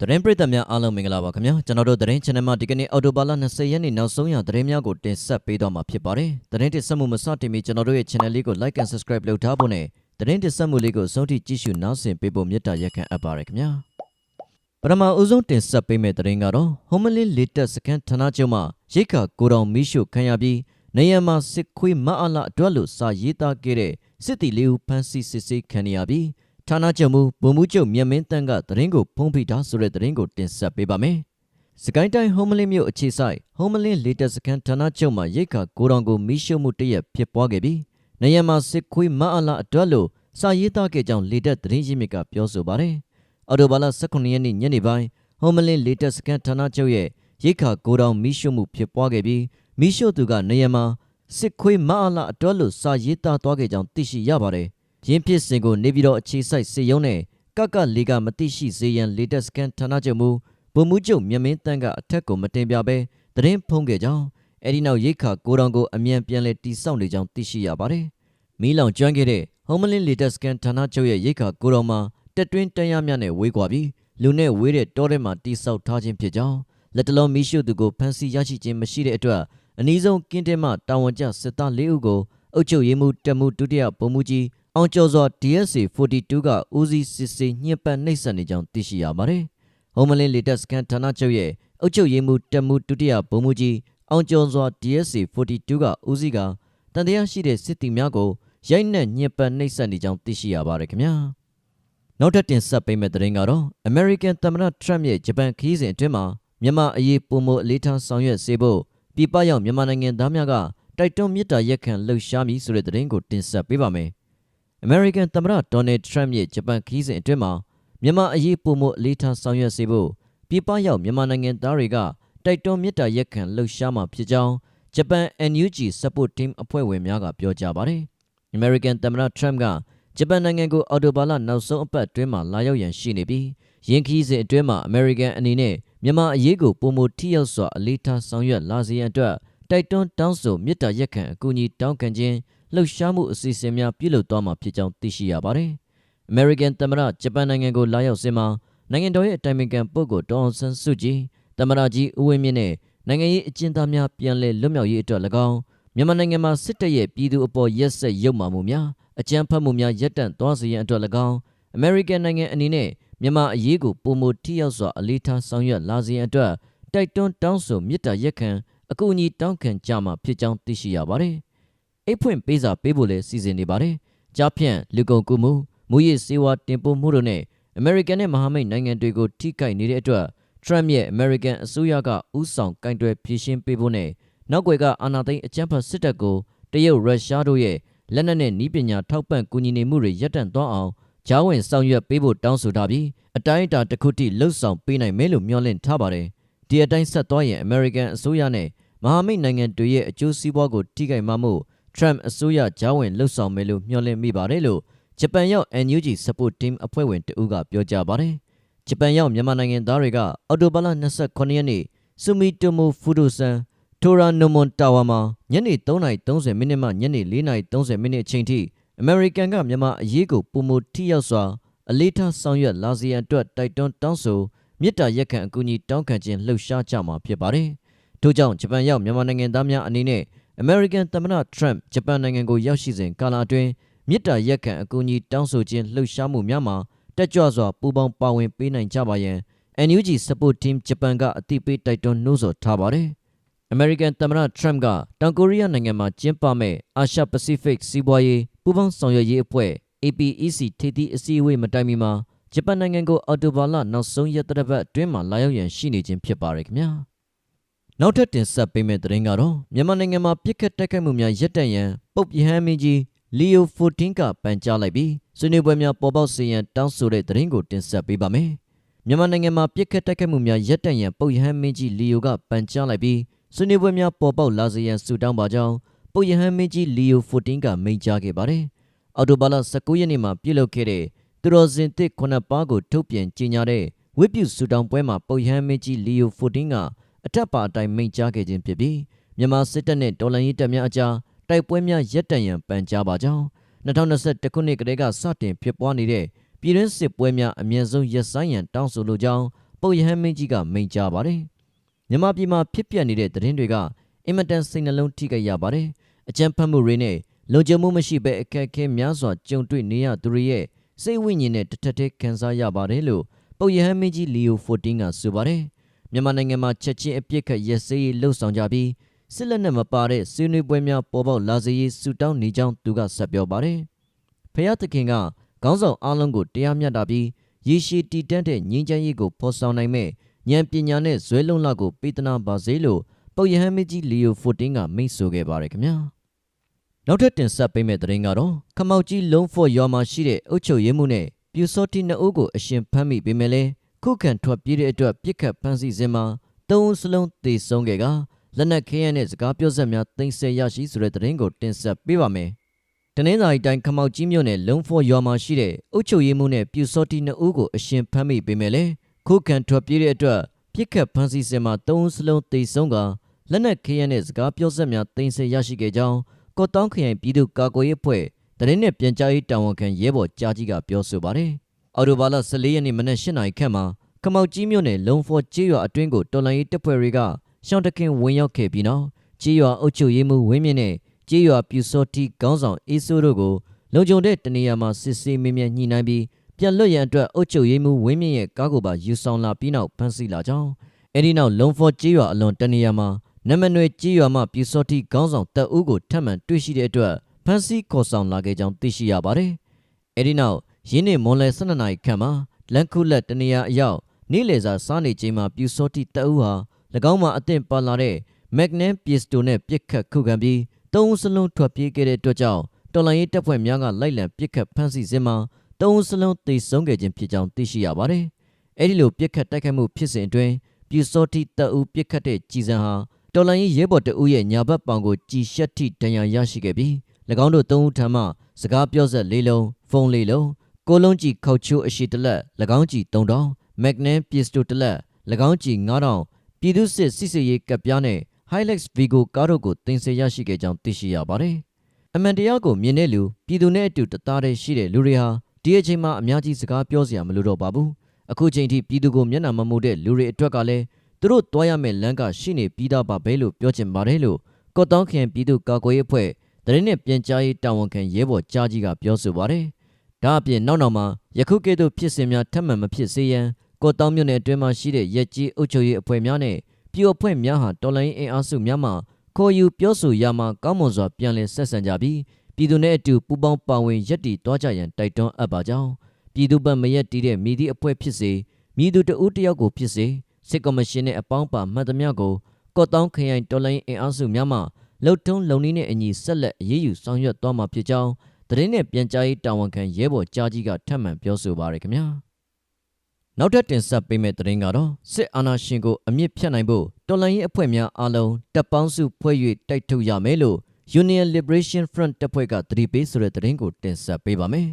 သတင်းပရိသတ်များအားလုံးမင်္ဂလာပါခင်ဗျာကျွန်တော်တို့သတင်း channel မှာဒီကနေ့အော်တိုဘာလ20ရက်နေ့နောက်ဆုံးရသတင်းများကိုတင်ဆက်ပေးတော့မှာဖြစ်ပါတယ်သတင်းတင်ဆက်မှုမစတင်မီကျွန်တော်တို့ရဲ့ channel လေးကို like and subscribe လုပ်ထားဖို့နဲ့သတင်းတင်ဆက်မှုလေးကိုအဆုံးထိကြည့်ရှုနားဆင်ပေးဖို့မေတ္တာရက်ခံအပ်ပါရခင်ဗျာပထမအဦးဆုံးတင်ဆက်ပေးမယ့်သတင်းကတော့ Homeland လေတပ်စခန်းဌာနချုပ်မှရိတ်ခါကိုတောင်မီးရှို့ခံရပြီးနေရမှာစစ်ခွေးမအားလာအတွက်လို့စာရေးသားခဲ့တဲ့စစ်တီလေးဦးဖမ်းဆီးစစ်ဆေးခံရပြီး ဌာနချုပ်မူဗိုလ်မှူးချုပ်မြတ်မင်းတန်းကသတင်းကိုဖုံးဖိထားဆိုတဲ့သတင်းကိုတင်ဆက်ပေးပါမယ်။စကိုင်းတိုင်း Homeland မြို့အခြေဆိုင် Homeland လေတပ်စခန်းဌာနချုပ်မှာရိတ်ခါကိုတောင်ကိုမီးရှို့မှုတရက်ဖြစ်ပွားခဲ့ပြီးနေရမှာစစ်ခွေးမအားလာအတွက်လို့စာရေးသားခဲ့ကြောင်းလေတပ်သတင်းရင်းမြစ်ကပြောဆိုပါတယ်။အော်တိုဘာလ18ရက်နေ့ညနေပိုင်း Homeland လေတပ်စခန်းဌာနချုပ်ရဲ့ရိတ်ခါကိုတောင်မီးရှို့မှုဖြစ်ပွားခဲ့ပြီးမီးရှို့သူကနေရမှာစစ်ခွေးမအားလာအတွက်လို့စာရေးသားသွားခဲ့ကြောင်းသိရှိရပါတယ်။ ရင်းဖြစ်စဉ်ကိုနေပြည်တော်အခြေစိုက်စစ်ရုံးနဲ့ကကလေးကမသိရှိစေရန်လေတပ်စခန်းဌာနချုပ်မူဗိုလ်မှူးချုပ်မြတ်မင်းတန်းကအထက်ကိုမတင်ပြဘဲသတင်းဖုံးခဲ့ကြောင်းအဲဒီနောက်ရိတ်ခါကိုတောင်ကိုအမြန်ပြန်လည်တိစောက်နေကြောင်းသိရှိရပါတယ်။မီးလောင်ကျွမ်းခဲ့တဲ့ Homeland လေတပ်စခန်းဌာနချုပ်ရဲ့ရိတ်ခါကိုတောင်မှာတက်တွင်းတန်းရမြနဲ့ဝေးကွာပြီးလူနဲ့ဝေးတဲ့တောထဲမှာတိစောက်ထားခြင်းဖြစ်ကြောင်းလက်တလုံးမီးရှို့သူကိုဖမ်းဆီးရရှိခြင်းမရှိတဲ့အတွက်အနည်းဆုံးကင်းတဲမှတာဝန်ကျစစ်သား၄ဦးကိုအုပ်ချုပ်ရေးမှူးတက်မှုဒုတိယဗိုလ်မှူးကြီး အောင်ကျော်စွာ DSA 42ကဦးစီးစစ်ဆေးညှဉ်းပန်းနှိပ်စက်နေကြောင်းသိရှိရပါတယ်။ Homeland လေတပ်စခန်းဌာနချုပ်ရဲ့အုပ်ချုပ်ရေးမှူးတက်မှုဒုတိယဗိုလ်မှူးကြီးအောင်ကျော်စွာ DSA 42ကဦးစီးကတန်တရားရှိတဲ့စစ်တီများကိုရိုက်နှက်ညှဉ်းပန်းနှိပ်စက်နေကြောင်းသိရှိရပါတယ်ခင်ဗျာ။နောက်ထပ်တင်ဆက်ပေးမယ့်သတင်းကတော့ American သမ္မတ Trump ရဲ့ဂျပန်ခရီးစဉ်အတွင်းမှာမြန်မာအရေးပုံမအလေးထားဆောင်ရွက်စေဖို့ပြည်ပရောက်မြန်မာနိုင်ငံသားများကတိုက်တွန်းမြစ်တာရက်ခံလှုပ်ရှားမည်ဆိုတဲ့သတင်းကိုတင်ဆက်ပေးပါမယ်။ American သမ္မတ Donald Trump ရဲ့ဂျပန်ခရီးစဉ်အတွင်းမှာမြန်မာအရေးပုံမအလေးထားဆောင်ရွက်စေဖို့ပြည်ပရောက်မြန်မာနိုင်ငံသားတွေကတိုက်တွန်းမြစ်တာရက်ခံလှုပ်ရှားမှာဖြစ်ကြောင်းဂျပန် NUG Support Team အဖွဲ့ဝင်များကပြောကြားပါတယ်။ American သမ္မတ Trump ကဂျပန်နိုင်ငံကိုအော်တိုဘာလနောက်ဆုံးအပတ်အတွင်းမှာလာရောက်ရန်ရှိနေပြီးယင်းခီးစဉ်အတွင်းမှာ American အနေနဲ့မြန်မာအရေးကိုပုံမထိရောက်စွာအလေးထားဆောင်ရွက်လာစေရန်အတွက်တိုက်တွန်းတောင်းဆိုမြစ်တာရက်ခံအကူအညီတောင်းခံခြင်း လှုပ်ရှားမှုအစီအစဉ်များပြုလုပ်သွားမှာဖြစ်ကြောင်းသိရှိရပါတယ်။ American သမ္မတဂျပန်နိုင်ငံကိုလာရောက်စဉ်မှာနိုင်ငံတော်ရဲ့အတိုင်ပင်ခံပုဂ္ဂိုလ်ဒေါအောင်ဆန်းစုကြည်သမ္မတကြီးဦးဝင်းမြင့်နဲ့နိုင်ငံရေးအကျဉ်းသားများပြန်လည်လွတ်မြောက်ရေးအတွက်၎င်းမြန်မာနိုင်ငံမှာစစ်တပ်ရဲ့ပြည်သူအပေါ်ရက်စက်ရုပ်မာမှုများအကြမ်းဖက်မှုများရပ်တန့်သွားစေရန်အတွက်၎င်း American နိုင်ငံအနေနဲ့မြန်မာအရေးကိုပုံမထိရောက်စွာအလေးထားဆောင်ရွက်လာစေရန်အတွက်တိုက်တွန်းတောင်းဆိုမြစ်တာရက်ခံအကူအညီတောင်းခံကြမှာဖြစ်ကြောင်းသိရှိရပါတယ်။ အိတ်ဖွင့်ပေးစာပေးဖို့လည်းစီစဉ်နေပါတယ်။ကြားဖြန့်လူကုန်ကူးမှုမူရစ်စေဝါတင်ပို့မှုတို့နဲ့ American နဲ့မဟာမိတ်နိုင်ငံတွေကိုထိခိုက်နေတဲ့အတွက် Trump ရဲ့ American အစိုးရကဥဆောင်ကင်တွယ်ဖြေရှင်းပေးဖို့နဲ့နောက်ွယ်ကအာဏာသိမ်းအကြမ်းဖက်စစ်တပ်ကိုတရုတ်ရုရှားတို့ရဲ့လက်နက်နဲ့နည်းပညာထောက်ပံ့ကူညီနေမှုတွေရပ်တန့်သွားအောင်ဂျားဝင်ဆောင်ရွက်ပေးဖို့တောင်းဆိုထားပြီးအတိုင်းအတာတစ်ခုထိလှုပ်ဆောင်ပေးနိုင်မယ်လို့မျှော်လင့်ထားပါတယ်။ဒီအတိုင်းဆက်သွားရင် American အစိုးရနဲ့မဟာမိတ်နိုင်ငံတွေရဲ့အကျိုးစီးပွားကိုထိခိုက်မှာမို့ Trump အစိုးရဂျားဝင်လှုပ်ဆောင်မယ်လို့မျှော်လင့်မိပါတယ်လို့ဂျပန်ရောက် NUG Support Team အဖွဲ့ဝင်တဦးကပြောကြားပါတယ်။ဂျပန်ရောက်မြန်မာနိုင်ငံသားတွေကအော်တိုဘာလ29ရက်နေ့ဆူမီတိုမိုဖူဒိုဆန်ထိုရာနိုမွန်တာဝါမှာညနေ3:30မိနစ်မှညနေ4:30မိနစ်အချိန်ထိ American ကမြန်မာအရေးကိုပုံမထိရောက်စွာအလေးထားဆောင်ရွက်လာစေရန်အတွက်တိုက်တွန်းတောင်းဆိုမြစ်တာရက်ခံအကူအညီတောင်းခံခြင်းလှုပ်ရှားကြမှာဖြစ်ပါတယ်။ထို့ကြောင့်ဂျပန်ရောက်မြန်မာနိုင်ငံသားများအနေနဲ့ American သမ္မတ Trump ဂျပန်နိုင်ငံကိုရောက်ရှိစဉ်ကာလအတွင်းမြစ်တာရက်ခံအကူအညီတောင်းဆိုခြင်းလှုပ်ရှားမှုများမှာတက်ကြွစွာပူးပေါင်းပါဝင်ပေးနိုင်ကြပါရန် NUG Support Team ဂျပန်ကအသိပေးတိုက်တွန်းနှိုးဆော်ထားပါတယ်။ American သမ္မတ Trump ကတောင်ကိုရီးယားနိုင်ငံမှာကျင်းပမဲ့အာရှပစိဖိတ်စီးပွားရေးပူးပေါင်းဆောင်ရွက်ရေးအဖွဲ့ APEC ထိပ်သီးအစည်းအဝေးမတိုင်မီမှာဂျပန်နိုင်ငံကိုအော်တိုဘာလနောက်ဆုံးရက်တစ်ပတ်အတွင်းမှာလာရောက်ရန်ရှိနေခြင်းဖြစ်ပါရခင်ဗျာ နောက်ထပ်တင်ဆက်ပေးမယ့်သတင်းကတော့မြန်မာနိုင်ငံမှာပြစ်ခတ်တိုက်ခိုက်မှုများရပ်တန့်ရန်ပုပ်ယဟန်မင်းကြီးလီယို14ကပန်ကြားလိုက်ပြီးဆွေးနွေးပွဲများပေါ်ပေါက်စေရန်တောင်းဆိုတဲ့သတင်းကိုတင်ဆက်ပေးပါမယ်မြန်မာနိုင်ငံမှာပြစ်ခတ်တိုက်ခိုက်မှုများရပ်တန့်ရန်ပုပ်ယဟန်မင်းကြီးလီယိုကပန်ကြားလိုက်ပြီးဆွေးနွေးပွဲများပေါ်ပေါက်လာစေရန်ဆုတောင်းပါကြောင်းပုပ်ယဟန်မင်းကြီးလီယို14ကမိန့်ကြားခဲ့ပါတယ်အော်တိုဘာလ19ရက်နေ့မှာပြုလုပ်ခဲ့တဲ့သူတော်စင်တစ်ခုနှစ်ပါးကိုထုတ်ပြန်ကြေညာတဲ့ဝိပုစုတောင်ပွဲမှာပုပ်ယဟန်မင်းကြီးလီယို14က အထက်ပါအတိုင်းမိန့်ကြားခဲ့ခြင်းဖြစ်ပြီးမြန်မာစစ်တပ်နဲ့တော်လှန်ရေးတပ်များအကြားတိုက်ပွဲများရပ်တန့်ရန်ပန်ကြားပါကြောင်း2021ခုနှစ်ကတည်းကစတင်ဖြစ်ပွားနေတဲ့ပြည်တွင်းစစ်ပွဲများအမြင့်ဆုံးရပ်ဆိုင်းရန်တောင်းဆိုလိုကြောင်းပုတ်ရဟန်းမင်းကြီးကမိန့်ကြားပါတယ်မြန်မာပြည်မှာဖြစ်ပျက်နေတဲ့သတင်းတွေကအင်မတန်စိတ်နှလုံးထိခိုက်ရပါတယ်အကြံဖတ်မှုတွေနဲ့လုံခြုံမှုမရှိဘဲအခက်အခဲများစွာကြုံတွေ့နေရသူတွေရဲ့စိတ်ဝိညာဉ်နဲ့တစ်ထက်တည်းခံစားရပါတယ်လို့ပုတ်ရဟန်းမင်းကြီးလီယို14ကဆိုပါတယ် မြန်မာနိုင်ငံမှာချက်ချင်းအပြစ်ခတ်ရက်စးရေးလှုပ်ဆောင်ကြပြီးစစ်လက်နက်မပါတဲ့ဆွေးနွေးပွဲများပေါ်ပေါက်လာစေရေးဆုတောင်းနေကြောင်းသူကဆက်ပြောပါတယ်ဖျားသခင်ကခေါင်းဆောင်အားလုံးကိုတရားမျှတပြီးရေရှည်တည်တံ့တဲ့ငြိမ်းချမ်းရေးကိုဖော်ဆောင်နိုင်မဲ့ဉာဏ်ပညာနဲ့ဇွဲလုံလကိုပေးသနာပါစေလို့ပုတ်ရဟန်းမင်းကြီးလီယို14ကမိန့်ဆိုခဲ့ပါတယ်ခင်ဗျာနောက်ထပ်တင်ဆက်ပေးမယ့်သတင်းကတော့ခမောက်ကြီးလုံးဖော့ရွာမှာရှိတဲ့အုတ်ချုပ်ရင်းမှုနဲ့ပြူစောတိနှစ်ဦးကိုအရှင်ဖမ်းမိပေမဲ့လည်း ခုခံထွက်ပြေးတဲ့အတွက်ပြစ်ခတ်ဖမ်းဆီးစဉ်မှာသုံးဦးစလုံးသေဆုံးခဲ့ကလက်နက်ခဲယမ်းနဲ့စကားပြောဆက်များတင်ဆက်ရရှိဆိုတဲ့သတင်းကိုတင်ဆက်ပေးပါမယ်တနင်္သာရီတိုင်းခမောက်ကြီးမြို့နယ်လုံဖော်ရွာမှာရှိတဲ့အုတ်ချုပ်ရည်မှုနဲ့ပြူစောတိနှစ်ဦးကိုအရှင်ဖမ်းမိပေမဲ့လည်းခုခံထွက်ပြေးတဲ့အတွက်ပြစ်ခတ်ဖမ်းဆီးစဉ်မှာသုံးဦးစလုံးသေဆုံးကလက်နက်ခဲယမ်းနဲ့စကားပြောဆက်များတင်ဆက်ရရှိခဲ့ကြောင်းကော့တောင်းခရိုင်ပြည်သူ့ကာကွယ်ရေးအဖွဲ့တရင်နဲ့ပြန်ကြားရေးတာဝန်ခံရဲဘော်ကြားကြီးကပြောဆိုပါတယ်။ အော်တိုဘာလ14ရက်နေ့မနက်၈နာရီခန့်မှာခမောက်ကြီးမြို့နယ်လုံဖော်ကျေးရွာအတွင်းကိုတော်လိုင်းရေးတပ်ဖွဲ့တွေကရှောင်းတခင်ဝင်ရောက်ခဲ့ပြီးနောက်ကျေးရွာအုပ်ချုပ်ရေးမှူးဝင်းမြင့်နဲ့ကျေးရွာပြူစောတိခေါင်းဆောင်အေးဆိုးတို့ကိုလုံခြုံတဲ့တနေရာမှာစစ်ဆေးမင်းမြညှိနှိုင်းပြီးပြန်လွတ်ရန်အတွက်အုပ်ချုပ်ရေးမှူးဝင်းမြင့်ရဲ့ကားကိုပါယူဆောင်လာပြီးနောက်ဖမ်းဆီးလာကြောင်းအဲဒီနောက်လုံဖော်ကျေးရွာအလွန်တနေရာမှာနမနွေကြေးရွာမှပြူစောတိခေါင်းဆောင်တပ်ဦးကိုထပ်မံတွေ့ရှိတဲ့အတွက်ဖမ်းဆီးခေါ်ဆောင်လာခဲ့ကြောင်းသိရှိရပါတယ်။အဲဒီနောက် ရင်းနေမွန်လယ်12နာရီခန့်မှာလန်ခုလက်တနေရာအရောက်နေ့လယ်စာစားနေချိန်မှာပြူစောတိတပ်ဦးဟာ၎င်းမှာအသင့်ပါလာတဲ့မက်ဂနမ်ပစ္စတိုနဲ့ပစ်ခတ်ခုခံပြီးသုံးဦးစလုံးထွက်ပြေးခဲ့တဲ့အတွက်ကြောင့်တော်လိုင်းရေးတပ်ဖွဲ့များကလိုက်လံပစ်ခတ်ဖမ်းဆီးစဉ်မှာသုံးဦးစလုံးသေဆုံးခဲ့ခြင်းဖြစ်ကြောင်းသိရှိရပါတယ်။အဲဒီလိုပစ်ခတ်တိုက်ခိုက်မှုဖြစ်စဉ်အတွင်းပြူစောတိတပ်ဦးပစ်ခတ်တဲ့ကြည်စံဟာတော်လိုင်းရေးရဲဘော်တအုပ်ရဲ့ညာဘက်ပေါင်ကိုကြည်ရှက်ထိဒဏ်ရာရရှိခဲ့ပြီး၎င်းတို့သုံးဦးထံမှစကားပြောဆက်လေးလုံးဖုန်းလေးလုံး ကိုလုံးကြည်ခောက်ချိုးအရှိတလက်၎င်းကြည်3000မက်ဂနမ်ပစ္စတိုတလက်၎င်းကြည်9000ပြည်သူစစ်စစ်စေးရေးကပ်ပြားနဲ့ Hilux Vigo ကားတို့ကိုတင်ဆက်ရရှိခဲ့ကြောင်းသိရှိရပါတယ်။အမှန်တရားကိုမြင်တဲ့လူပြည်သူနဲ့အတူတသားတည်းရှိတဲ့လူတွေဟာဒီအချိန်မှာအများကြီးစကားပြောစရာမလိုတော့ပါဘူး။အခုချိန်ထိပြည်သူကိုမျက်နှာမမူတဲ့လူတွေအတွက်ကလည်းသူတို့တွားရမယ့်လမ်းကရှိနေပြီးသားပါပဲလို့ပြောချင်ပါတယ်လို့ကော့တောင်းခင်ပြည်သူ့ကာကွယ်ရေးအဖွဲ့တရင်နဲ့ပြန်ကြားရေးတာဝန်ခံရဲဘော်ကြားကြီးကပြောဆိုပါတယ်။ ဒါအပြင်နောက်နောက်မှာယခုကဲ့သို့ဖြစ်စဉ်များထပ်မံမဖြစ်စေရန်ကော့တောင်းမြို့နယ်အတွင်းမှာရှိတဲ့ရက်ကြီးအုပ်ချုပ်ရေးအဖွဲ့များနဲ့ပြည်အဖွဲ့များဟာတော်လိုင်းအင်အားစုများမှခေါ်ယူပြောဆိုရမှာကောင်းမွန်စွာပြန်လည်ဆက်ဆံကြပြီးပြည်သူနဲ့အတူပူးပေါင်းပါဝင်ရပ်တည်သွားကြရန်တိုက်တွန်းအပ်ပါကြောင်းပြည်သူ့ဘက်မရက်တည်တဲ့မိသည့်အဖွဲ့ဖြစ်စေမိသူတဦးတယောက်ကိုဖြစ်စေစစ်ကော်မရှင်နဲ့အပေါင်းပါမှတ်သမျှကိုကော့တောင်းခရိုင်တော်လိုင်းအင်အားစုများမှလှုပ်ထုံးလုံနည်းနဲ့အညီဆက်လက်အရေးယူဆောင်ရွက်သွားမှာဖြစ်ကြောင်း သတင်းနဲ့ပြန်ကြားရေးတာဝန်ခံရဲဘော်ကြားကြီးကထပ်မံပြောဆိုပါရခင်ဗျာနောက်ထပ်တင်ဆက်ပေးမယ့်သတင်းကတော့စစ်အာဏာရှင်ကိုအမြင့်ဖြတ်နိုင်ဖို့တော်လှန်ရေးအဖွဲ့များအားလုံးတပ်ပေါင်းစုဖွဲ့၍တိုက်ထုတ်ရမယ်လို့ Union Liberation Front တပ်ဖွဲ့ကတတိပေးဆိုတဲ့သတင်းကိုတင်ဆက်ပေးပါမယ်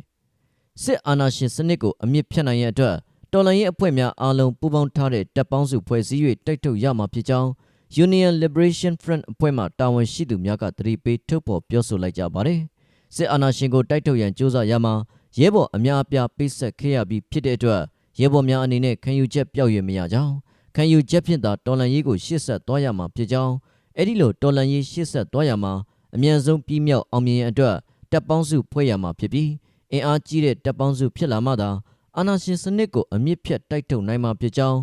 စစ်အာဏာရှင်စနစ်ကိုအမြင့်ဖြတ်နိုင်ရန်အတွက်တော်လှန်ရေးအဖွဲ့များအားလုံးပူးပေါင်းထားတဲ့တပ်ပေါင်းစုဖွဲ့စည်း၍တိုက်ထုတ်ရမှာဖြစ်ကြောင်း Union Liberation Front အဖွဲ့မှတာဝန်ရှိသူများကတတိပေးထုတ်ဖော်ပြောဆိုလိုက်ကြပါတယ်။ စစ်အာဏာရှင်ကိုတိုက်ထုတ်ရန်ကြိုးစားရမှာရဲဘော်အများအပြားပိတ်ဆက်ခဲ့ရပြီးဖြစ်တဲ့အတွက်ရဲဘော်များအနေနဲ့ခံယူချက်ပျောက်ရွယ်မရကြောင်းခံယူချက်ဖြင့်သာတော်လှန်ရေးကိုရှေ့ဆက်သွားရမှာဖြစ်ကြောင်းအဲ့ဒီလိုတော်လှန်ရေးရှေ့ဆက်သွားရမှာအမြန်ဆုံးပြီးမြောက်အောင်မြင်ရန်အတွက်တပ်ပေါင်းစုဖွဲ့ရမှာဖြစ်ပြီးအင်အားကြီးတဲ့တပ်ပေါင်းစုဖြစ်လာမှသာအာဏာရှင်စနစ်ကိုအမြင့်ဖြတ်တိုက်ထုတ်နိုင်မှာဖြစ်ကြောင်း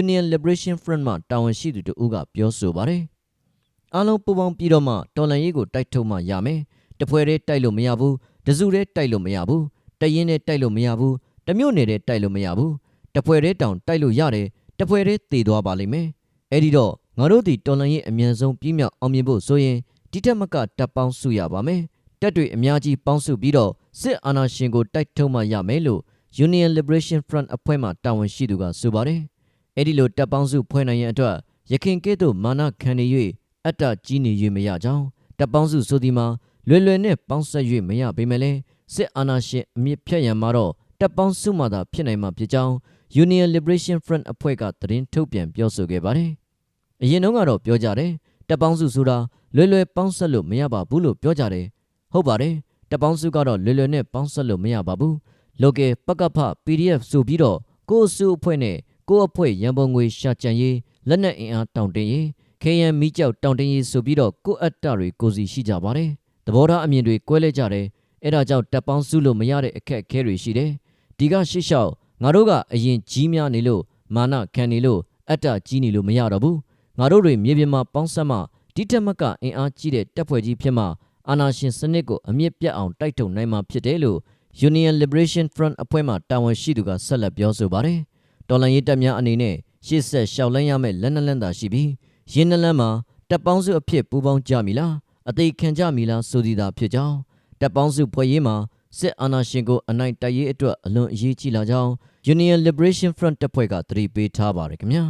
Union Liberation Front မှတာဝန်ရှိသူတို့ကပြောဆိုပါတယ်။အားလုံးပူးပေါင်းပြီးတော့မှတော်လှန်ရေးကိုတိုက်ထုတ်မှရမယ်။ တပွဲတည်းတိုက်လို့မရဘူး။တစုတည်းတိုက်လို့မရဘူး။တရင်တည်းတိုက်လို့မရဘူး။တမျိုးနယ်တည်းတိုက်လို့မရဘူး။တပွဲတည်းတောင်တိုက်လို့ရတယ်။တပွဲတည်းတည်သွားပါလိမ့်မယ်။အဲ့ဒီတော့ငါတို့ဒီတော်လှန်ရေးအမြန်ဆုံးပြီးမြောက်အောင်မြင်ဖို့ဆိုရင်ဒီတက်မကတပ်ပေါင်းစုရပါမယ်။တက်တွေအများကြီးပေါင်းစုပြီးတော့စစ်အာဏာရှင်ကိုတိုက်ထုတ်မှရမယ်လို့ Union Liberation Front အဖွဲ့မှတာဝန်ရှိသူကဆိုပါတယ်။အဲ့ဒီလိုတပ်ပေါင်းစုဖွဲ့နိုင်ရန်အတွက်ရခင်ကဲ့သို့မာနခံနေ၍အတ္တကြီးနေ၍မရကြောင်းတပ်ပေါင်းစုဆိုသည်မှာ လွယ်လွယ်နဲ့ပေါင်းဆက်၍မရပေမဲ့လည်းစစ်အာဏာရှင်အမြင့်ဖြတ်ရန်မှာတော့တပ်ပေါင်းစုမှသာဖြစ်နိုင်မှာဖြစ်ကြောင်း Union Liberation Front အဖွဲ့ကသတင်းထုတ်ပြန်ပြောဆိုခဲ့ပါတယ်။အရင်တုန်းကတော့ပြောကြတယ်တပ်ပေါင်းစုဆိုတာလွယ်လွယ်ပေါင်းဆက်လို့မရပါဘူးလို့ပြောကြတယ်။ဟုတ်ပါတယ်တပ်ပေါင်းစုကတော့လွယ်လွယ်နဲ့ပေါင်းဆက်လို့မရပါဘူး။ local ပကဖ PDF ဆိုပြီးတော့ကိုယ်စုအဖွဲ့နဲ့ကိုကိုယ့်အဖွဲ့ရန်ပုံငွေရှာကြံရေးလက်နက်အင်အားတောင့်တင်းရေးခေယံမိကြောက်တောင့်တင်းရေးဆိုပြီးတော့ကိုယ့်အတ္တတွေကိုယ်စီရှိကြပါတယ် သဘောထားအမြင်တွေကွဲလဲကြတယ်အဲ့ဒါကြောင့်တပ်ပေါင်းစုလို့မရတဲ့အခက်အခဲတွေရှိတယ်ဒီကရှေ့လျှောက်ငါတို့ကအရင်ကြီးများနေလို့မာနခံနေလို့အတ္တကြီးနေလို့မရတော့ဘူးငါတို့တွေမြေပြင်မှာပေါင်းဆက်မှဒီတက်မကအင်အားကြီးတဲ့တပ်ဖွဲ့ကြီးဖြစ်မှအာဏာရှင်စနစ်ကိုအမြင့်ပြတ်အောင်တိုက်ထုတ်နိုင်မှာဖြစ်တယ်လို့ Union Liberation Front အဖွဲ့မှတာဝန်ရှိသူကဆက်လက်ပြောဆိုပါတယ်။တော်လန်ရေးတပ်များအနေနဲ့ရှေ့ဆက်ရှောက်လန်းရမယ့်လက်နက်လန်းသာရှိပြီးရင်းနှလန်းမှာတပ်ပေါင်းစုအဖြစ်ပူးပေါင်းကြမည်လား အသေးခံကြမည်လားဆိုသည်သာဖြစ်ကြောင်းတပ်ပေါင်းစုဖွဲ့ရေးမှာစစ်အာဏာရှင်ကိုအနိုင်တိုက်ရေးအတွက်အလွန်အရေးကြီးလာကြောင်း Union Liberation Front တပ်ဖွဲ့ကသတိပေးထားပါတယ်ခင်ဗျာ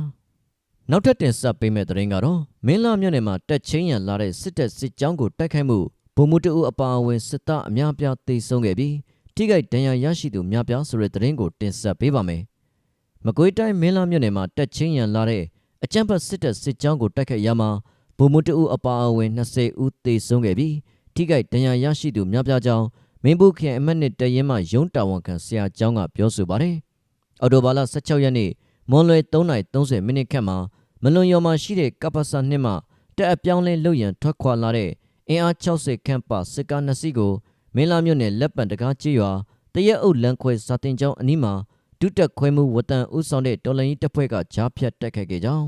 ။နောက်ထပ်တင်ဆက်ပေးမယ့်သတင်းကတော့မင်းလာမြို့နယ်မှာတက်ချင်းရန်လာတဲ့စစ်တပ်စစ်ကြောင်းကိုတိုက်ခိုက်မှုဗိုလ်မှူးတအုပ်အပါအဝင်စစ်သားအများပြားသေဆုံးခဲ့ပြီးထိခိုက်ဒဏ်ရာရရှိသူများပြားဆိုတဲ့သတင်းကိုတင်ဆက်ပေးပါမယ်။မကွေးတိုင်းမင်းလာမြို့နယ်မှာတက်ချင်းရန်လာတဲ့အကြမ်းဖက်စစ်တပ်စစ်ကြောင်းကိုတိုက်ခိုက်ရမှာ ဗိုလ်မှူးတအုပ်အပါအဝင်20ဦးသေဆုံးခဲ့ပြီးထိခိုက်ဒဏ်ရာရရှိသူများပြားကြောင်းမင်းဘူးခရိုင်အမှတ်နှစ်တရင်မှရုံးတာဝန်ခံဆရာကျောင်းကပြောဆိုပါတယ်။အော်တိုဘာလ16ရက်နေ့မွန်လွယ်3:30မိနစ်ခန့်မှာမလွန်ရော်မှာရှိတဲ့ကပ္ပစာနှစ်မှတက်အပြောင်းလဲလုပ်ရန်ထွက်ခွာလာတဲ့အင်အား60ခန့်ပါစစ်ကားနှစ်စီးကိုမင်းလာမြို့နယ်လက်ပံတကားကြီးရွာတရက်အုပ်လမ်းခွဲစာတင်ကျောင်းအနီးမှာဒုတက်ခွဲမှုဝတန်ဦးဆောင်တဲ့တော်လှန်ရေးတပ်ဖွဲ့ကကြားဖြတ်တိုက်ခိုက်ခဲ့ကြောင်း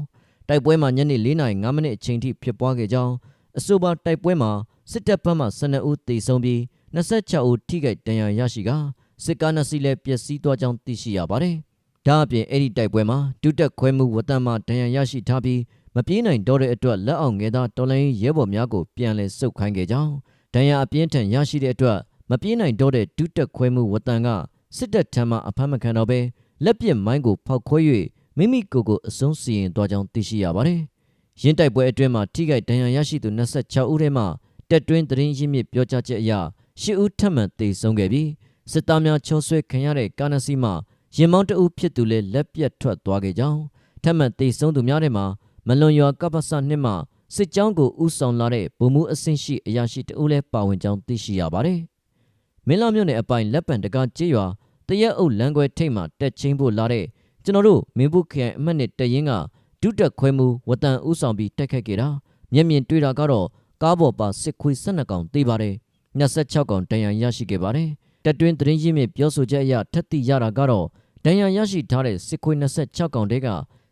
တိုက်ပွဲမှာညနေ4:05မိနစ်အချိန်ထိဖြစ်ပွားခဲ့ကြောင်းအဆိုပါတိုက်ပွဲမှာစစ်တပ်ဘက်မှ12ဦးသေဆုံးပြီး26ဦးထိခိုက်ဒဏ်ရာရရှိကာစစ်ကားနှစ်စီးလည်းပျက်စီးသွားကြောင်းသိရှိရပါတယ်။ဒါအပြင်အဲ့ဒီတိုက်ပွဲမှာဒုတက်ခွဲမှုဝတန်မှဒဏ်ရာရရှိထားပြီးမပြေးနိုင်တော့တဲ့အတွက်လက်အောင်ငယ်သားတော်လိုင်းရဲဘော်များကိုပြန်လည်စုပ်ခိုင်းခဲ့ကြောင်းဒဏ်ရာအပြင်းထန်ရရှိတဲ့အတွက်မပြေးနိုင်တော့တဲ့ဒုတက်ခွဲမှုဝတန်ကစစ်တပ်ထံမှအဖမ်းမခံတော့ဘဲလက်ပစ်မိုင်းကိုဖောက်ခွဲ၍ မိမိကိုယ်ကိုအစွန်းစီရင်သွားကြောင်းသိရှိရပါတယ်။ရင်းတိုက်ပွဲအတွင်းမှာထိခိုက်ဒဏ်ရာရရှိသူ26ဦးထဲမှတက်တွင်းသတင်းရင်းမြစ်ပြောကြားချက်အရရှစ်ဦးထပ်မံသေဆုံးခဲ့ပြီးစစ်သားများချုံဆွဲခံရတဲ့ကာနစီမှရင်မောင်းတအုပ်ဖြစ်သူလည်းလက်ပြတ်ထွက်သွားခဲ့ကြောင်းထပ်မံသေဆုံးသူများထဲမှာမလွန်ရွာကပ္ပစနှစ်မှစစ်ကြောင်းကိုဥဆောင်လာတဲ့ဗိုလ်မှူးအဆင့်ရှိအရာရှိတဦးလည်းပါဝင်ကြောင်းသိရှိရပါတယ်။မင်းလာမြို့နယ်အပိုင်လက်ပံတကားကျေးရွာတရက်အုပ်လမ်းခွဲထိပ်မှတက်ချင်းဖို့လာတဲ့ ကျွန်တော်တို့မင်းဘူးခရိုင်အမှတ်နဲ့တရင်ကဒုတက်ခွဲမှုဝတန်ဥဆောင်ပြီးတက်ခတ်ခဲ့တာမျက်မြင်တွေ့တာကတော့ကားပေါ်ပါစစ်ခွေး12ကောင်တေးပါတယ်26ကောင်တန်ရန်ရရှိခဲ့ပါတယ်တက်တွင်းသတင်းရင်းမြစ်ပြောဆိုချက်အရထက်တိရတာကတော့ဒဏ်ရာရရှိထားတဲ့စစ်ခွေး26ကောင်တဲက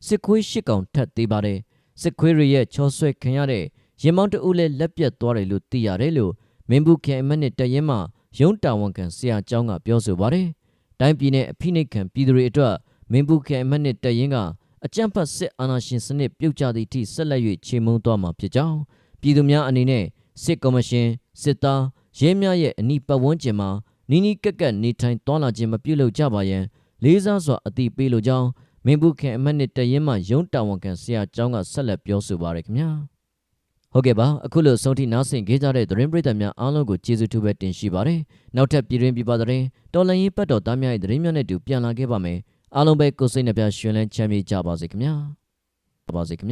စစ်ခွေး10ကောင်ထပ်သေးပါတယ်စစ်ခွေးတွေရဲ့ချောဆွဲခံရတဲ့ရင်မောင်းတအုပ်လည်းလက်ပြတ်သွားတယ်လို့သိရတယ်လို့မင်းဘူးခရိုင်အမှတ်နဲ့တရင်မှရုံးတာဝန်ခံဆရာကျောင်းကပြောဆိုပါတယ်တိုင်းပြည်နဲ့အဖိနှိတ်ခံပြည်သူတွေအတွက် မင်းဘူးခဲအမတ်နဲ့တရင်ကအကြံဖတ်စစ်အာဏာရှင်စနစ်ပြုတ်ကျသည့်အထိဆက်လက်၍ချေမှုန်းသွားမှာဖြစ်ကြောင်းပြည်သူများအနေနဲ့စစ်ကော်မရှင်စစ်သားရဲများရဲ့အနီးပတ်ဝန်းကျင်မှာနီးနီးကက်ကက်နေထိုင်သွားလာခြင်းမပြုလုပ်ကြပါရန်လေးစားစွာအတိပေးလိုကြောင်းမင်းဘူးခဲအမတ်နဲ့တရင်မှရုံးတာဝန်ခံဆရာကျောင်းကဆက်လက်ပြောဆိုပါရခင်ဗျာဟုတ်ကဲ့ပါအခုလိုဆုံးထိနားဆင်ခဲ့ကြတဲ့သတင်းပရိသတ်များအားလုံးကိုကျေးဇူးတူပဲတင်ရှိပါတယ်နောက်ထပ်ပြည်တွင်းပြည်ပသတင်းတော်လန်ရေးပတ်တော်သားများရဲ့သတင်းများနဲ့တူပြန်လာခဲ့ပါမယ် အားလုံးပဲကိုယ်စိတ်နှပြရှင်လန်းချမ်းမြေ့ကြပါစေခင်ဗျာပါပါစေခင်ဗျာ